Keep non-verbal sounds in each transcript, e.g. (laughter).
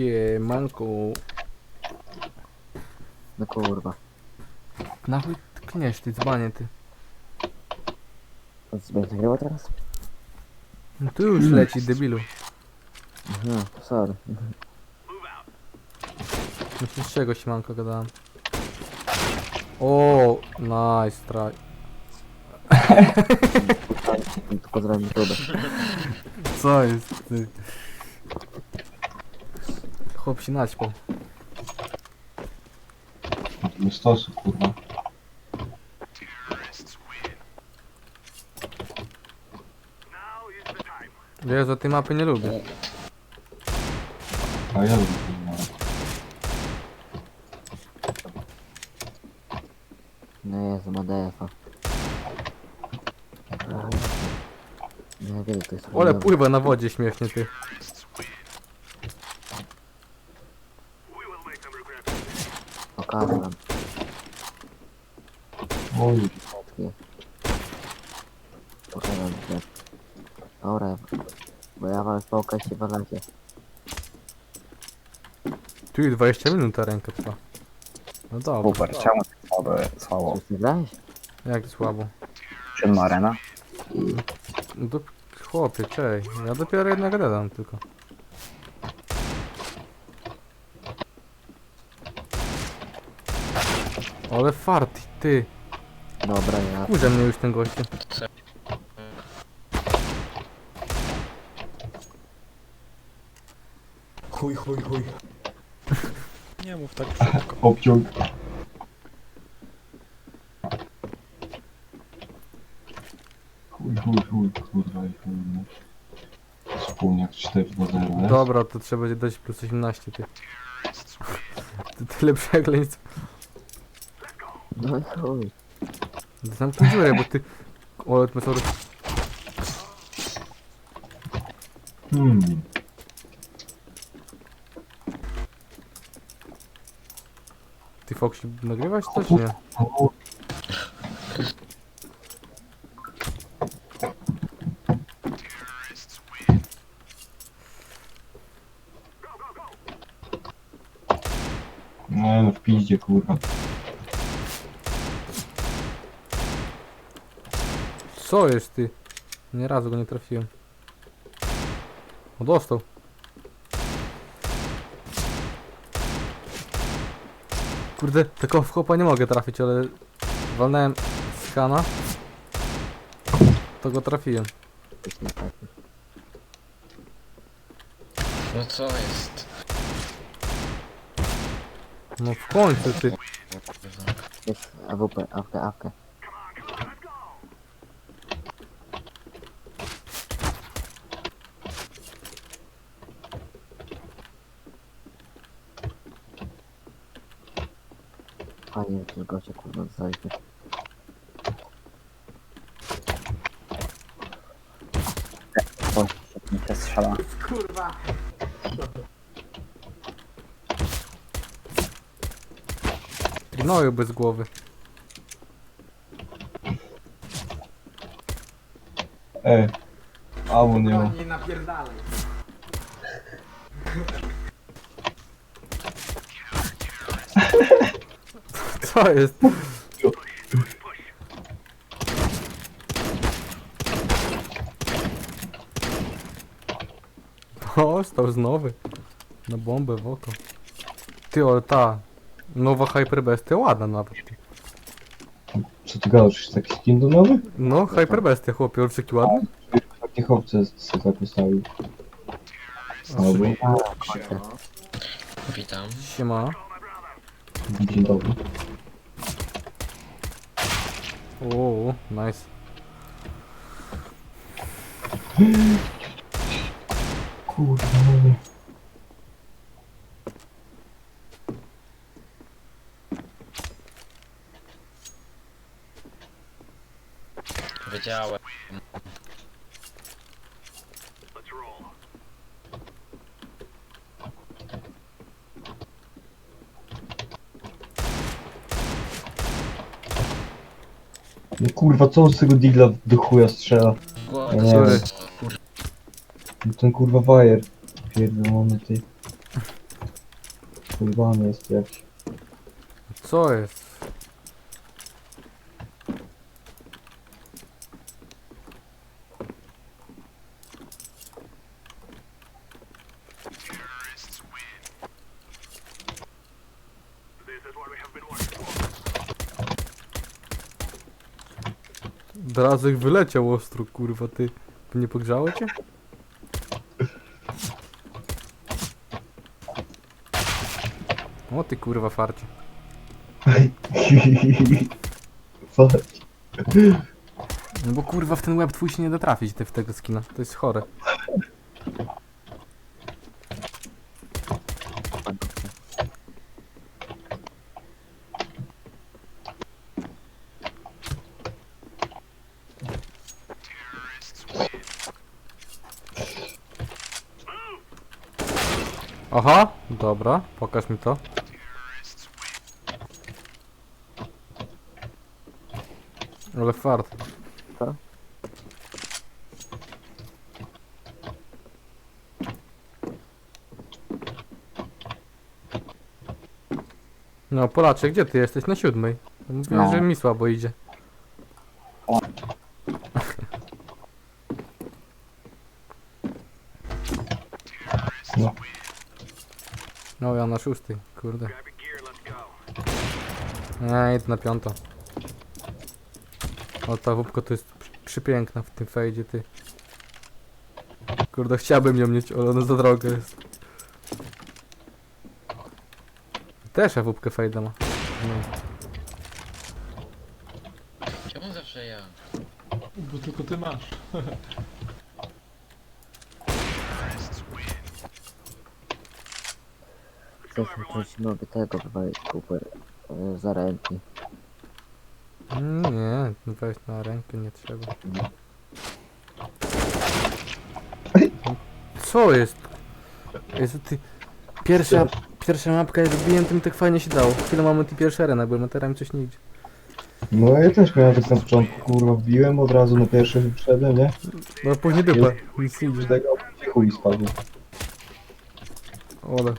Siemanko. No kurwa. Na chuj tkniesz ty dzbanie ty. To co, Będziesz nagrywał teraz? No tu już leci debilu. Mhm, sorry. Myślisz z czego siemanko gadałem? O, nice try. Tu pozdrawiam YouTube. Co jest ty? Chłop się naćpał. Nie stosu, kurwa. Wiesz, że tej mapy nie lubię. A ja lubię ten małe. No Jezu, ma DF-a. Nie wiem, to jest Ole chujowe. pływa na wodzie śmiesznie ty. Pokażę wam. Oj, wam się. Dobra, bo ja wam spałkę się walacie. Tu 20 minut ta ręka trwa. No dobra, Super, czemu tak słabo, słabo? Coś nie grałeś? jak słabo. Przed arena? No to chłopie, czej. Ja dopiero jednego dodam tylko. Ale farty, ty. Dobra, ja... Kurze mnie już ten gościu. Chuj, chuj, chuj. (laughs) Nie mów tak szybko. (laughs) obciąg. Chuj, chuj, chuj, kurwa i chuj. no. Wspólniak 4 do 0, nie? Dobra, to trzeba będzie dać plus 18, ty. (laughs) To tyle przekleństw. No chuj. Zamknij dziurę, bo ty... O, są... Hmm. Ty Foxy nagrywać to czy nie? O, Nie no, w piździe, kurwa. Co jest ty? Nie razu go nie trafiłem. O, dostał. Kurde, tylko w chłopa nie mogę trafić, ale walnąłem skana. To go trafiłem. No co jest? No w końcu ty. Jest AWP, awkę, awkę. Fajnie, że tylko się kurwa dostaliśmy. O, mi się strzela. Gnoju bez głowy. E, amu nie ma. Nie napierdalaj. Co jest? O, stał znowu. Na bombę w oko. Ty, ale ta nowa Hyperbestia ładna nawet. Co ty gadasz, jest taki skin do nowy? No, Hyperbestia, chłopie, on taki ładny. Takie chłopce sobie tak Albo, czyli- Witam. Siema. dzień dobry. O, nice. (gasps) Kurwa, no. Wiedziałem. no kurwa, co on z tego digla do chuja strzela? Głowę Nie. to No ten kurwa wajer. Pierdolony ty. Kurwany jest jakiś. Co jest? Drazek wyleciał ostro, kurwa, ty. Nie pogrzało cię? O ty kurwa farcie. Chodź. No bo kurwa w ten łeb twój się nie da trafić ty w tego skina. To jest chore. Aha, dobra, pokaż mi to. Ale fart. Co? No Polaczek, gdzie ty jesteś? Na siódmej. Mówiłem, No. że mi słabo idzie. O. No. No ja na szóstej, kurde. Nie, idę na piątą. O ta wupka to jest przy- przypiękna w tym fejdzie, ty. Kurde, chciałbym ją mieć, ale ona za droga jest. Też ja wupkę fejda ma. No. Czemu zawsze ja? Bo tylko ty masz. (laughs) Chcesz coś mogę tego wywalić kupę e, za ręki. Nie, weź na rękę nie trzeba. Co jest? Jezu, ty... Pierwsza, pierwsza mapka, jak wbiłem, to mi tak fajnie się dało. Chwilę mamy ty pierwsza arena, byłem, a teraz mi coś nie idzie. No ja też miałem tak na początku, kurwa, wbiłem od razu na pierwszy wszedłem, nie? No później dupa, nic nie Z idzie. tego chuj spadł. Ole.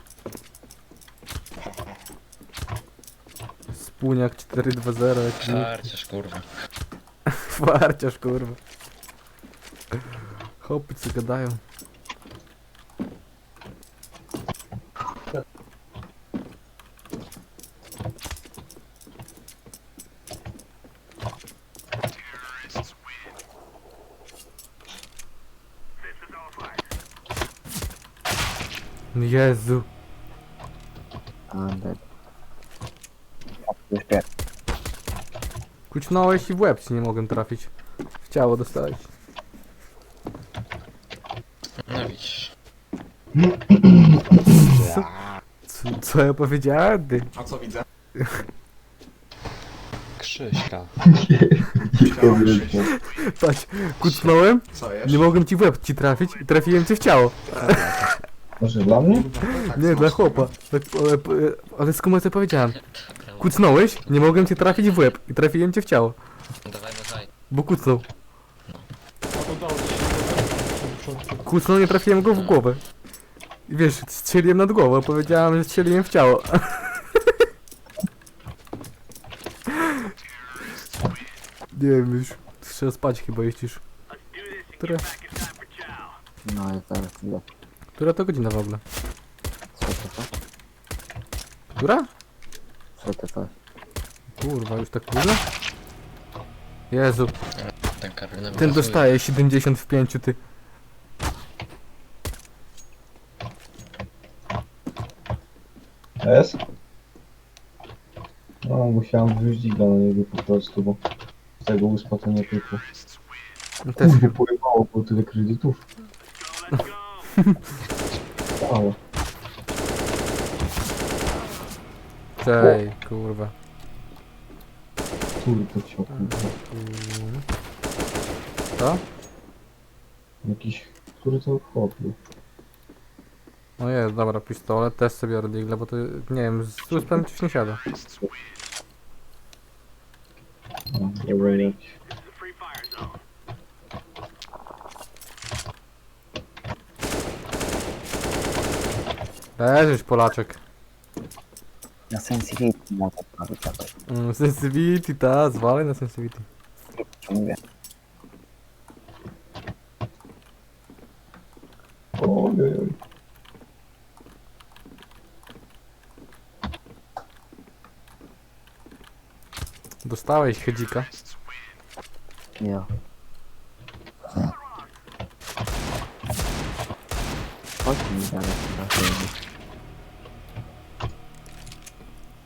Spółniak 4-2-0, jakiś Harciarz kurwa. Farciarz, kurwa. (laughs) Hopy co gadają. Jezu. Ander. Już wie. Kucnąłeś i w łeb ci nie mogłem trafić. W ciało dostałeś. No widzisz. Co, co ja powiedziałem? Ty? A co widzę? Krzyśka. Patrz, kucnąłem, Co nie mogłem ci w łeb ci trafić i trafiłem cię w ciało. Może dla mnie? Tak, Nie, dla chłopa. Tak, ale, ale skąd co powiedziałem? Kucnąłeś, nie mogłem cię trafić w łeb i trafiłem cię w ciało. Dawaj, dawaj. Bo kucnął. A udało ci się. Dobrze. Kucnął, nie trafiłem go w głowę. I wiesz, strzeliłem nad głową, a powiedziałem, że strzeliłem w ciało. Nie wiem już. Trzeba spać chyba jeździsz. Która, No jest zaraz ile. która to godzina w ogóle? Trzecie coś? Która? Kurwa, już tak późno? Jezu, Ten Karolina ten dostaje 70 w 5, ty. S? No, musiałem wrzucić na niego po prostu, bo z tego uspa to nie pykło. Też Kurde, pojebało, było tyle kredytów. (laughs) Ale. Czej, kurwa. Kurde, cio, kurwa. Co? Jakiś... Który to chłop był? No jest, dobra, pistolet, też sobie biorę digle, bo to, nie wiem, z uspem coś nie siada. Jakiś. Leżysz, Polaczek. Na sensitivity mogę prawić jakoś. Mm, sensitivity, ta, zwalaj na sensitivity. Co mówię? Oj, oj, oj. Dostałeś hedzika. Ja. Chodź mi dalej na chwilę.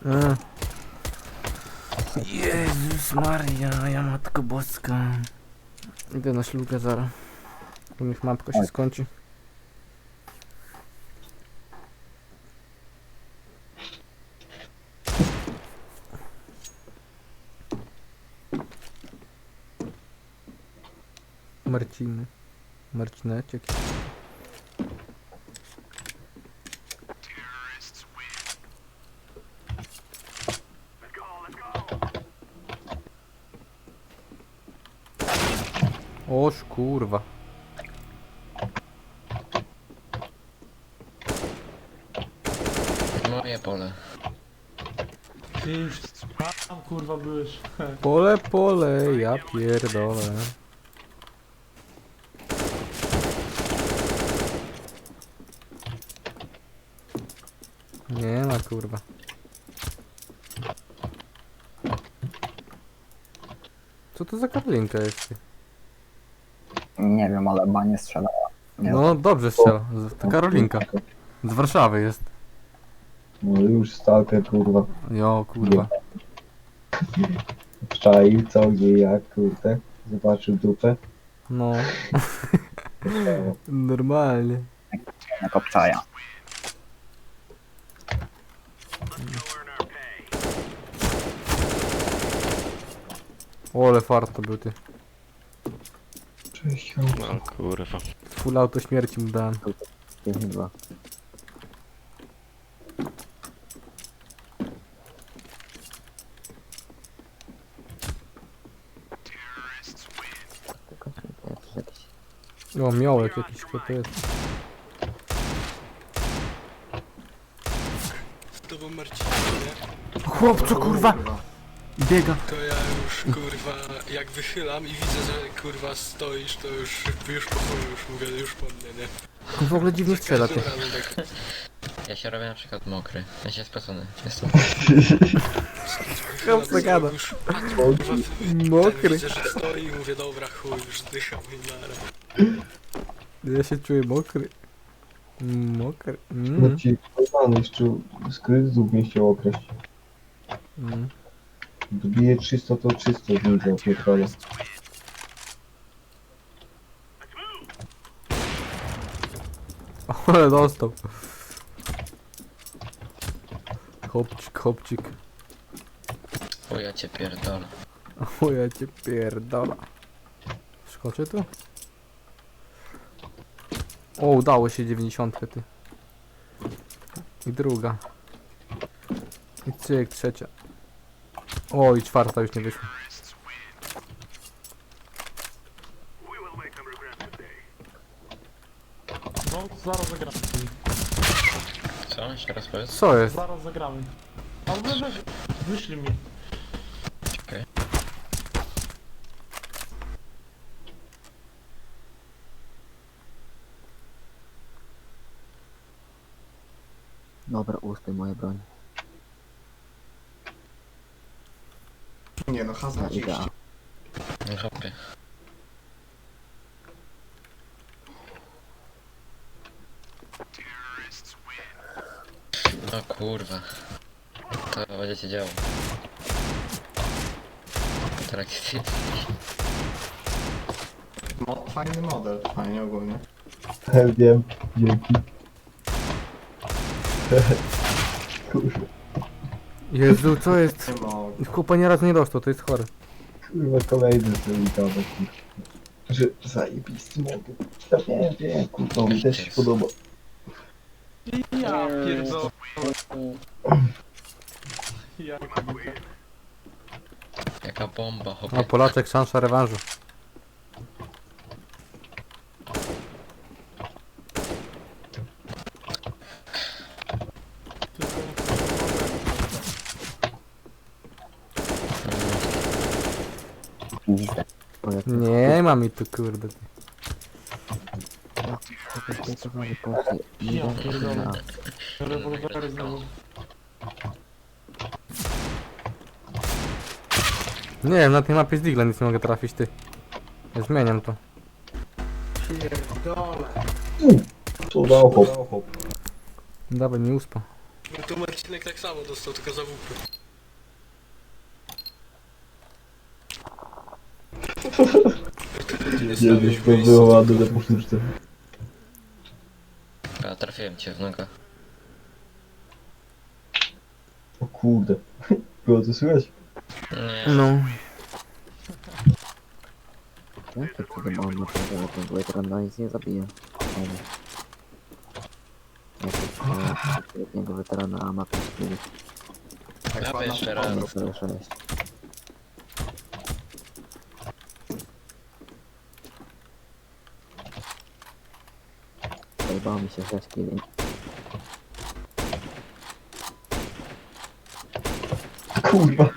E. Jezus Maria, ja matko boska. Idę na ślugę zaraz. Bo niech mapka się Oj. skończy. Marciny. Marcineciek. Kurwa. Moje pole. Ty już tam kurwa byłeś. (laughs) Pole, pole, ja pierdolę. Nie ma kurwa. Co to za karlinka jest? Nie wiem, ale banie strzelała. Nie No dobrze strzela. Z- To Karolinka. Z Warszawy jest. No już stalker, kurwa. Jo kurwa. (laughs) Wczaił, co, gdzie, jak, kurde. Zobaczył dupę. No. (laughs) Normalnie. jako obczaja. Ole fart to był ty. Cześć, No kurwa. Full auto śmierci mu dałem. Chyba. Tylko się to jest jakiś... O, miołek jakiś, kto to jest? To był Marcin, nie? Chłopcu, kurwa! Biega. To ja już kurwa jak wychylam i widzę, że kurwa stoisz, to już już po chuju już mówię, już po mnie, nie? W ogóle dziwnie strzela ty. Razem tak, Ja się robię na przykład mokry. Ja się spocony. Jestem. Gada. już patrzę, kurwa, w- Mokry. Widzę, że stoi i mówię, dobra chuj, już dycham i nara. Ja się czuję mokry. Mokry. No Mm. ci pojmany jeszcze z kryzysów nie chciał okraść. Mm. Dobije 300 to 300 z nim zaopierdolę. Ale dostał. Hopcik, hopcik. O ja cię pierdolę. (laughs) O ja cię pierdola. Skoczę tu? O, udało się 90 ty. I druga. I cyk, trzecia. O, i czwarta już nie wyszła. No zaraz zagramy. Co? Jeszcze raz powiedz. Co jest? Zaraz zagramy. Ale weź, weź, wyślij mi. Okej. Dobra, ustaj moje broń. Nie no, Ja hazard idę A. Nie hopie. O kurwa. To będzie się działo. Trakcji. Mo fajny model, fajnie ogólnie. Wiem, dzięki. (laughs) Kurwa, Jezu, co jest? Nie mogę. Chłopa nieraz nie dostał, to jest chory. kurwa kolejny zrelikowy. Że zajebisty mogę. Ja wiem, wiem, kurwa, mi też się podoba. Ja pierdolę. Ja pierdolę. Jaka bomba, hopie. A Polaczek, szansa rewanżu. pizdę. O, jak Nie ma mi tu kurde. Nie wiem, na... Rewolwery znowu. Nie wiem, na tej mapie z Digla nic nie mogę trafić, ty. Ja zmieniam to. Co dał hop? Dawaj mi uspa. No to Marcinek tak samo dostał, tylko za WP. (laughs) Kiedyś to było ładne na. A trafiłem cię w nogę. O kurde. (laughs) Było to słychać? Nie. No. Jakie cudem on ma ten ten weteran no nic nie zabije. Fajnie. Jakiś średniego weterana, a ma 5 minut. Dawaj jeszcze raz. 06. Zajbało mi się 6 killi. Kurwa.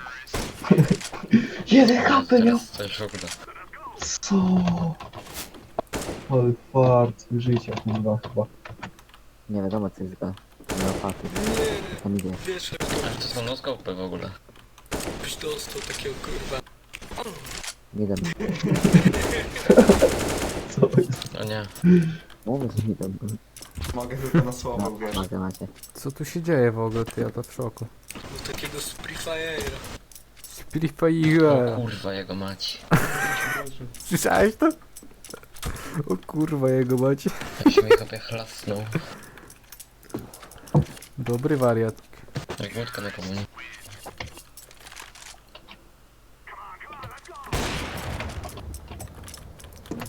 Jeden HP miał. Teraz to już w ogóle. Co? Ale fart życia kurwa chyba. Nie wiadomo co jest gra. Nie ma paty. Nie, Tam idzie. wiesz, Ale to są noskopy w ogóle. byś dostał takiego kurwa. Midem. (laughs) Co jest? No nie. Mówię, że midem. Mogę tylko na słowo, No, wiesz. mogę macie. Co tu się dzieje w ogóle, ty? Ja to w szoku. No takiego z Fire'a. O kurwa jego mać. (laughs) Słyszałeś to? O kurwa jego macie. Jak się mi kopie chlasnął. Dobry wariat. Jak wódka na komunii.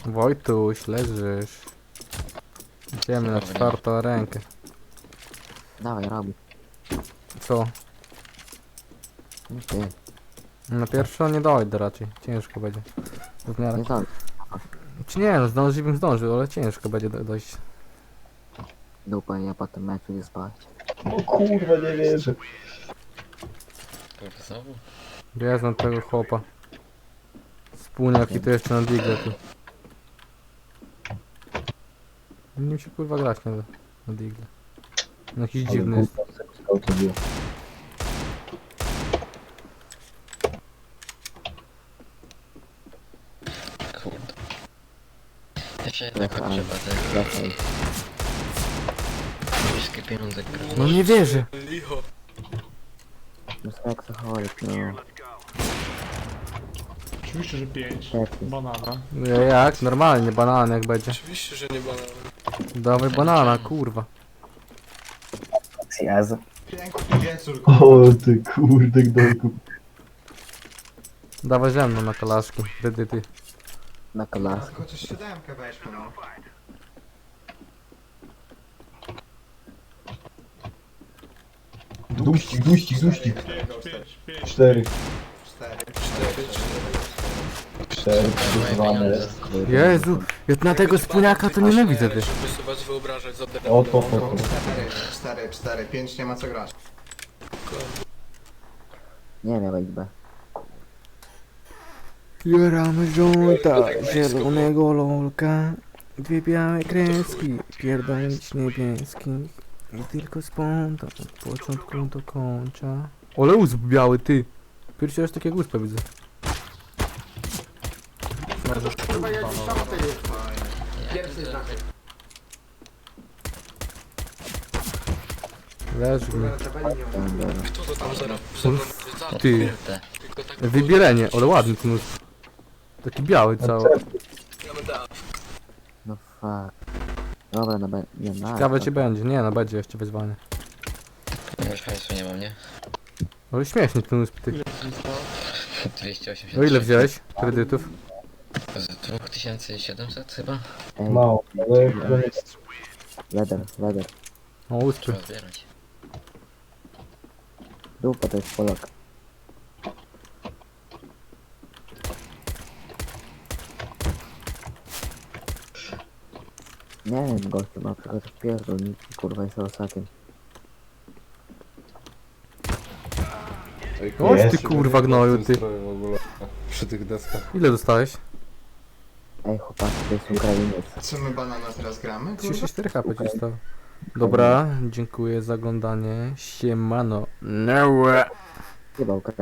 Wojtuś, leżysz. Idziemy na czwartą rękę. Dawaj, robi. Co? No Ty, Na pierwszą nie dojdę raczej. Ciężko będzie. W miarę. nie to. Czy nie, no zdążył bym zdążył, ale ciężko będzie do, dojść. Dupa ja potem meczu nie spać. O kurwa nie wierzę. Znowu? Ja znam tego chłopa. Spółniak i to jeszcze na digle tu. Nie mi się kurwa grać na, na digle. No Jakiś Ale dziwny jest. kurwa, skał to było. Kurde. Ja się jednak Lecaj. trzeba te Lecaj. wszystkie pieniądze gra. No nie wierzę. Licho. No seksoholik, no. Oczywiście, że 5. Lepiej. Banana. Nie, Jak? Normalnie, banan jak będzie. Oczywiście, że nie banan. Dawaj banana, kurwa. Jezu. Piękny wieczór, O ty kurde gdolku. Dawaj ze mną na kalaszki. Ty, ty, ty. Na kolasku. Chociaż siódemkę weźmy, no. Duścik, duścik, duścik. 5, 5. Cztery. Cztery. Cztery, Cztery, przygotowane jest. Jezu, ja na tego spółniaka to nienawidzę sobie was wyobrażać za O to, to, to. Cztery, cztery, cztery. Pięć nie ma co grać. Nie miał B. Jaramy żółta, zielonego lolka. Dwie białe kreski, pierdolić niebieskich. I tylko spontan, od początku do końca. Ole usp biały, ty. Pierwszy raz takiego uspa widzę. Leży mi. Kto to tam zaraz- za Ty. Tylko tak Wybierenie, ale ładny ten usp. Taki biały cały. Będę No fuck. Dobra, no be... Nie, na. Ciekawe czy będzie. Nie no, będzie jeszcze wyzwanie. Już hajsu nie mam, nie? Ale śmiesznie ten usp, ty. (laughs) 280. O ile wziąłeś kredytów? Z 2700 chyba? Ej, Mało, ale chyba nie. leder, leder. O. Trzeba zbierać. Dupa to jest Polak. Nie wiem, gościu ma przykład pierdolniki, kurwa, jest osakiem. Oś ty, kurwa, gnoju, ty. Przy tych deskach. Ile dostałeś? Ej, chłopaki, to jest Ukrainiec. Co my banana teraz gramy? Kurwa? 34 HP ci stał. Dobra, dziękuję za oglądanie. Siemano. No. Chyba Ukrainiec.